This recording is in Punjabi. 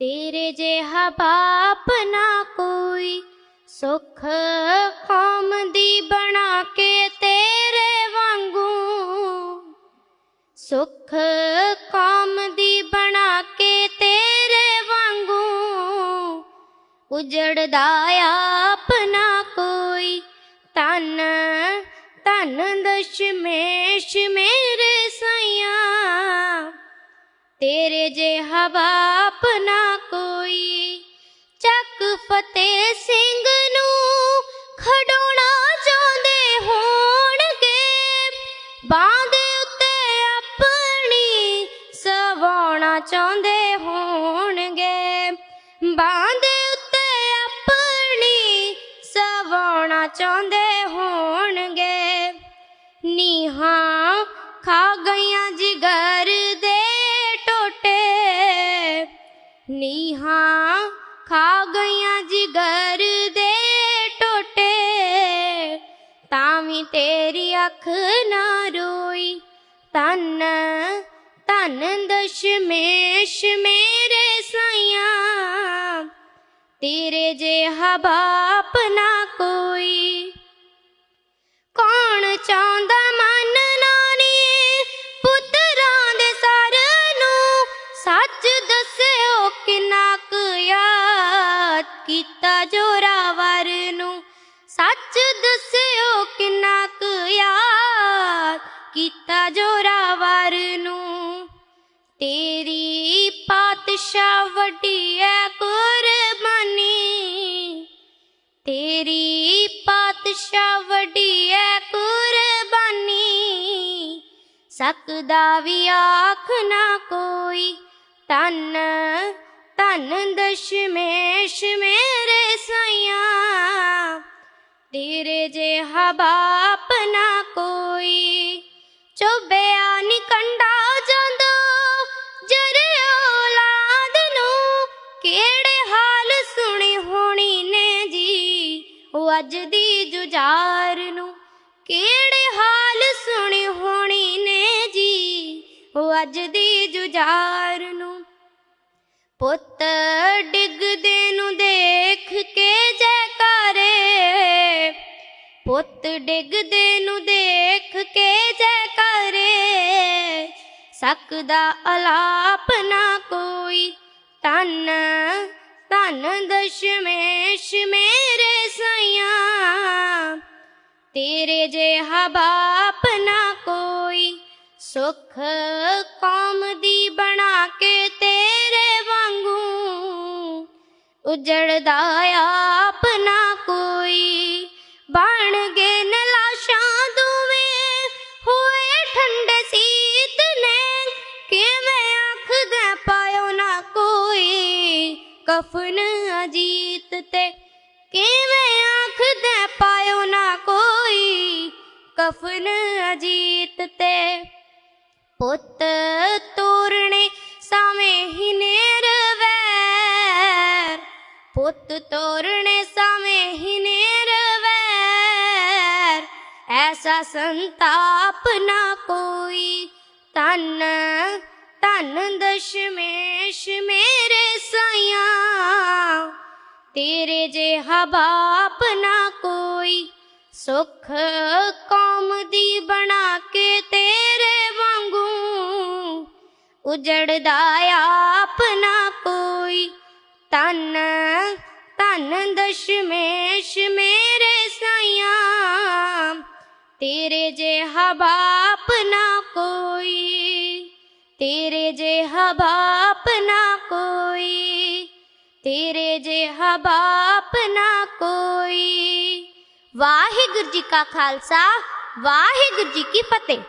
ਤੇਰੇ ਜਿਹਾ ਬਾਪ ਨਾ ਕੋਈ, ਸੁਖ ਕੌਮ ਦੀ ਬਣਾ ਕੇ ਤੇਰੇ ਵਾਂਗੂ। ਸੁਖ ਕੌਮ ਦੀ ਬਣਾ ਕੇ ਤੇਰੇ ਵਾਂਗੂ। ਉਜੜਦਾ ਆਪਣਾ ਕੋਈ ਤਨ ਤਨ ਦਸ਼ਮੇਸ਼ ਮੇਰੇ ਸਈਆਂ। ਤੇਰੇ ਜਿਹਾ ਬਾਪ ਫਤਿਹ ਸਿੰਘ ਨੂੰ ਖਡੋਣਾ ਚਾਹੁੰਦੇ ਹੋਣਗੇ। ਬਾਂਹ ਦੇ ਉੱਤੇ ਆਪਣੀ ਸਵਾਉਣਾ ਚਾਹੁੰਦੇ ਹੋਣਗੇ। ਬਾਂਹ ਦੇ ਉੱਤੇ ਆਪਣੀ ਸਵਾਉਣਾ ਚਾਹੁੰਦੇ ਹੋਣਗੇ। ਨੀਹਾਂ ਖਾ ਗਈਆਂ ਜਿਗਰ ਦੇ ਟੋਟੇ। ਨੀਹਾਂ ਖਾ ਗਈ ਤਾਂ ਤੇਰੀ ਅੱਖ ਨਾ ਰੋਈ ਤਨ ਤਨ ਦਸ਼ਮੇਸ਼ ਮੇਰੇ ਸਾਈਆਂ, ਤੇਰੇ ਜਿਹਾ ਬਾਪ ਨਾ ਕੋਈ। ਕੌਣ ਚਾਹੁੰਦਾ ਮਨ ਨਾਨੀ ਪੁੱਤਰਾਂ ਦੇ ਸਰ ਨੂੰ? ਸੱਚ ਦੱਸਿਓ ਕਿੰਨਾ ਕੁ ਯਾਦ ਕੀਤਾ ਜੋਰਾਵਰ ਨੂੰ? ਸੱਚ ਦੱਸ ਕਿੰਨਾ ਕੁ ਯਾਦ ਕੀਤਾ ਜੋਰਾਵਰ ਨੂੰ। ਤੇਰੀ ਪਾਤਸ਼ਾਹ ਵੱਡੀ ਐ ਕੁਰਬਾਨੀ। ਤੇਰੀ ਪਾਤਸ਼ਾਹ ਵੱਡੀ ਐ ਕੁਰਬਾਨੀ। ਸਕਦਾ ਵੀ ਆਖ ਨਾ ਕੋਈ ਤਨ ਤਨ ਦਸ਼ਮੇਸ਼ ਮੇਰੇ ਸਾਈਆਂ। ਤੇਰੇ ਜਿਹਾ ਬਾਪ ਨਾ ਕੋਈ ਚੁੱਭਿਆ ਨੀ ਕੰਡਾ ਜਦੋਂ। ਜਰੇ ਔਲਾਦ ਨੂੰ ਕਿਹੜੇ ਹਾਲ ਸੁਣੀ ਹੋਣੀ ਨੇ ਜੀ? ਉਹ ਅੱਜ ਦੀ ਜੁਝਾਰ ਨੂੰ ਕਿਹੜੇ ਹਾਲ ਸੁਣੀ ਹੋਣੀ ਨੇ ਜੀ? ਉਹ ਅੱਜ ਦੀ ਜੁਝਾਰ ਨੂੰ ਪੁੱਤ ਡਿੱਗਦੇ ਪੁੱਤ ਡਿੱਗਦੇ ਨੂੰ ਦੇਖ ਕੇ ਜੈ ਕਰੇ, ਸਕਦਾ ਅਲਾਪ ਨਾ ਕੋਈ। ਤਨ ਤਨ ਦਸ਼ਮੇਸ਼ ਮੇਰੇ ਸਾਈਆਂ, ਤੇਰੇ ਜਿਹਾ ਬਾਪ ਨਾ ਕੋਈ। ਸੁਖ ਕੌਮ ਦੀ ਬਣਾ ਕੇ ਤੇਰੇ ਵਾਂਗੂ, ਉਜੜਦਾ ਆਪ ਨਾ ਕੋਈ। ਬਣ ਗਏ ਨਲਾਸ਼ਾਂ ਦੋਵੇਂ। ਹੋਏ ਠੰਡੇ ਸੀਤ ਨੇ, ਕਿਵੇਂ ਆਖਦਾ ਪਾਇਓ ਨਾ ਕੋਈ। ਕਫਨ ਅਜੀਤ ਤੇ ਕਿਵੇਂ ਆਖਦਾ ਪਾਇਓ ਨਾ ਕੋਈ। ਕਫਨ ਅਜੀਤ ਤੇ ਪੁੱਤ ਐਸਾ ਸੰਤਾਪ ਨਾ ਕੋਈ। ਤਨ ਤਨ ਦਸ਼ਮੇਸ਼ ਮੇਰੇ ਸਾਈਆਂ। ਤੇਰੇ ਜਿਹਾ ਹਬਾਪ ਨਾ ਕੋਈ। ਸੁਖ ਕੌਮ ਦੀ ਬਣਾ ਕੇ ਤੇਰੇ ਵਾਂਗੂ। ਉਜੜਦਾ ਆਪ ਨਾ ਕੋਈ। ਤਨ ਤਨ ਦਸ਼ਮੇਸ਼ ਮੇਰੇ ਸਾਇਆ ਤੇਰੇ ਜਿਹਾ ਬਾਪ ਨਾ ਕੋਈ ਤੇਰੇ ਜਿਹਾ ਬਾਪ ਨਾ ਕੋਈ ਤੇਰੇ ਜਿਹਾ ਬਾਪ ਨਾ ਕੋਈ ਵਾਹਿਗੁਰੂ ਜੀ ਕਾ ਖਾਲਸਾ ਵਾਹਿਗੁਰੂ ਜੀ ਕੀ ਫਤਿਹ